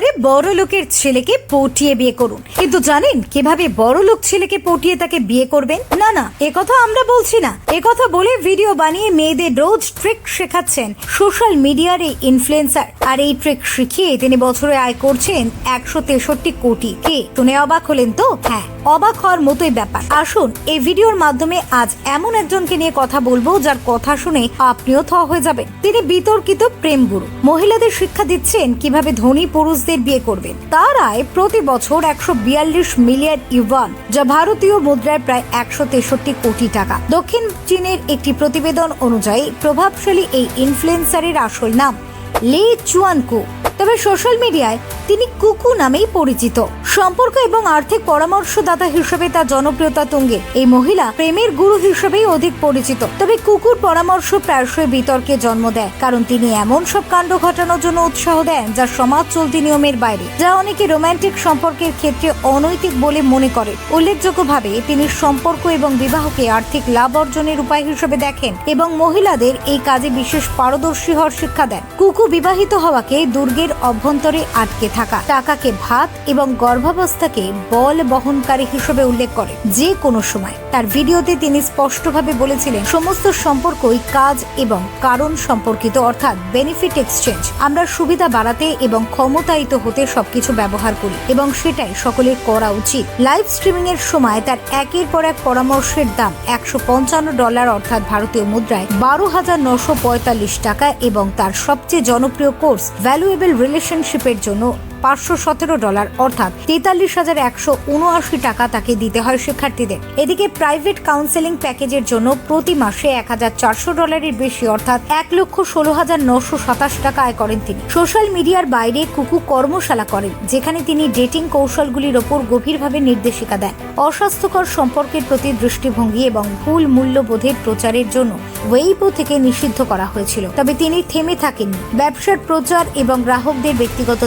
পারে বড় লোকের ছেলেকে পটিয়ে বিয়ে করুন। কিন্তু জানেন কীভাবে বড় লোক ছেলেকে পটিয়ে তাকে বিয়ে করবেন? না না একথা আমরা বলছি না। একথা বলে ভিডিও বানিয়ে মেয়েদের রোজ ট্রিক শেখাচ্ছেন সোশ্যাল মিডিয়ার এই ইনফ্লুয়েন্সার আর এই ট্রিক শিখিয়ে তিনি বছরে আয় করছেন একশো তেষট্টি কোটি। কে? শুনে অবাক হলেন তো? হ্যাঁ অবাক হওয়ার মতোই ব্যাপার। আসুন, এই ভিডিওর মাধ্যমে আজ এমন একজনকে নিয়ে কথা বলব যার কথা শুনে আপনিও থ হয়ে যাবেন। তিনি বিতর্কিত প্রেম গুরু মহিলাদের শিক্ষা দিচ্ছেন কীভাবে ধনী পুরুষদের বিয়ে করবেন তার আয় প্রতি বছর একশো বিয়াল্লিশ মিলিয়ন ইউয়ান, যা ভারতীয় মুদ্রায় প্রায় একশো তেষট্টি কোটি টাকা। দক্ষিণ চীনের একটি প্রতিবেদন অনুযায়ী প্রভাবশালী এই ইনফ্লুয়েন্সারের আসল নাম লি চুয়ানকু। তবে সোশ্যাল মিডিয়ায় তিনি কুকু নামেই পরিচিত। সম্পর্ক এবং আর্থিক পরামর্শদাতা হিসেবে তার জনপ্রিয়তা তুঙ্গে। এই মহিলা প্রেমের গুরু হিসেবেই অধিক পরিচিত। তবে কুকুর পরামর্শ প্রায়শই বিতর্কে জন্ম দেয়, কারণ তিনি এমন সব কাণ্ড ঘটানোর জন্য উৎসাহ দেন যা সমাজ চলতি নিয়মের বাইরে। যা অনেকে রোমান্টিক সম্পর্কের ক্ষেত্রে অনৈতিক বলে মনে করে। উল্লেখযোগ্যভাবে, তিনি সম্পর্ক এবং বিবাহকে আর্থিক লাভ অর্জনের উপায় হিসেবে দেখেন এবং মহিলাদের এই কাজে বিশেষ পারদর্শী হওয়ার শিক্ষা দেন। কুকু বিবাহিত হওয়াকে দুর্গের অভ্যন্তরে আটকে থাকা। টাকাকে ভাত এবং গর্ভাবস্থাকে বল বহনকারী হিসেবে উল্লেখ করে যে কোনো সময়। তার ভিডিওতে তিনি স্পষ্টভাবে বলেছিলেন, সমস্ত সম্পর্কই কাজ এবং কারণ সম্পর্কিত, অর্থাৎ বেনিফিট এক্সচেঞ্জ আমরা সুবিধা বাড়াতে এবং ক্ষমতায়িত হতে সবকিছু ব্যবহার করি এবং সেটাই সকলের করা উচিত। লাইভ স্ট্রিমিং এর সময় তার একের পর এক পরামর্শের দাম একশো পঞ্চান্ন ডলার, অর্থাৎ ভারতীয় মুদ্রায় বারো হাজার নশো পঁয়তাল্লিশ টাকা এবং তার সবচেয়ে জনপ্রিয় কোর্স ভ্যালুয়েবল রিলেশনশিপের জন্য পাঁচশো সতেরো ডলার, অর্থাৎ তেতাল্লিশ হাজার একশো উনআশি টাকা তাকে দিতে হয় শিক্ষার্থীদের। এদিকে প্রাইভেট কাউন্সেলিং প্যাকেজের জন্য প্রতি মাসে এক হাজার চারশো ডলারের বেশি, অর্থাৎ এক লক্ষ ষোলো হাজার নশো সাতাশ টাকা আয় করেন তিনি। সোশ্যাল মিডিয়ার বাইরে কুকু কর্মশালা করেন, যেখানে তিনি ডেটিং কৌশলগুলির ওপর গভীরভাবে নির্দেশিকা দেন। অস্বাস্থ্যকর সম্পর্কের প্রতি দৃষ্টিভঙ্গি এবং ভুল মূল্যবোধের প্রচারের জন্য ওয়েইবো থেকে নিষিদ্ধ করা হয়েছিল। তবে তিনি থেমে থাকেননি। ব্যবসার প্রচার এবং গ্রাহকদের ব্যক্তিগত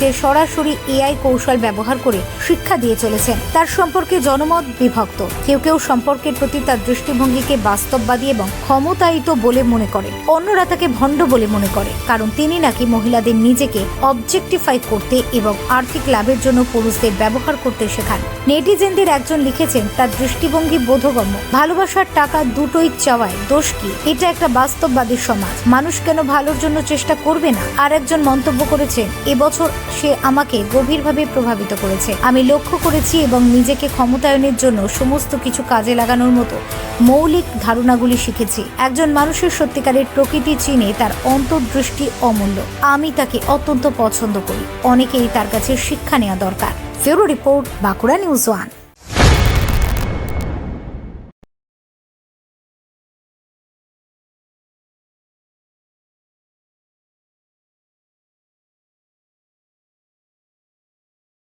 চ্যানেলগুলিতে সরাসরি এআই কৌশল ব্যবহার করে শিক্ষা দিয়ে চলেছেন। তার সম্পর্কে জনমত বিভক্ত। কেউ কেউ সম্পর্কের প্রতি তার দৃষ্টিভঙ্গিকে বাস্তববাদী এবং ক্ষমতায়িত বলে মনে করে। অন্যরা তাকে ভণ্ড বলে মনে করে, কারণ তিনি নাকি মহিলাদের নিজেকে অবজেক্টিফাই করতে এবং আর্থিক লাভের জন্য পুরুষদের ব্যবহার করতে শেখান। নেটিজেনদের একজন লিখেছেন, তার দৃষ্টিভঙ্গি বোধগম্য। ভালোবাসার টাকা দুটোই চাওয়ায় দোষ কি? এটা একটা বাস্তববাদী সমাজ। মানুষ কেন ভালোর জন্য চেষ্টা করবে না? আর একজন মন্তব্য করেছেন এবছর সে আমাকে গভীরভাবে প্রভাবিত করেছে। আমি লক্ষ্য করেছি এবং নিজেকে ক্ষমতায়নের জন্য সমস্ত কিছু কাজে লাগানোর মতো মৌলিক ধারণাগুলি শিখেছি। একজন মানুষের সত্যিকারের প্রকৃতি চিনে তার অন্তর্দৃষ্টি অমূল্য। আমি তাকে অত্যন্ত পছন্দ করি। অনেকেই তার কাছে শিক্ষা নেওয়া দরকার। ফেরো রিপোর্ট বাঁকুড়া নিউজ ওয়ান।